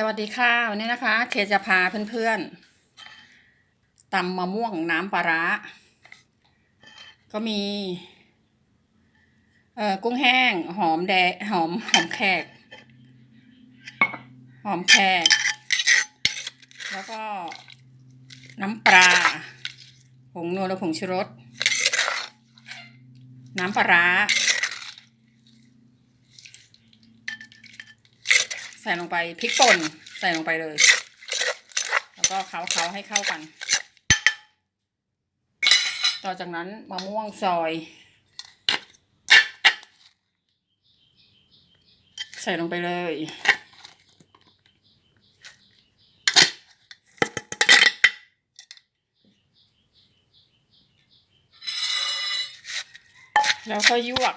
สวัสดีค่ะวันนี้นะคะ เคจะพาเพื่อนๆตำมะม่วงน้ำปลาร้า ก็มี เอ่อกุ้งแห้ง หอมแดงหอมหอมแขก หอมแขก แล้วก็น้ำปลาผงนัวและผงชูรส น้ำปลาร้า ใส่ลงไปพริกป่นใส่ลงไปเลย แล้วก็เคล้าเคาให้เข้ากัน ต่อจากนั้นมะม่วงซอย ใส่ลงไปเลยแล้วก็ยวก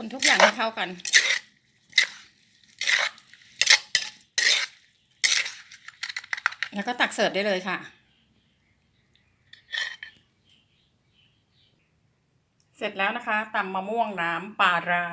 คนทุกอย่างให้เข้ากันแล้วก็ตักเสิร์ฟได้เลยค่ะ เสร็จแล้วนะคะตำมะม่วงน้ำปลาร้า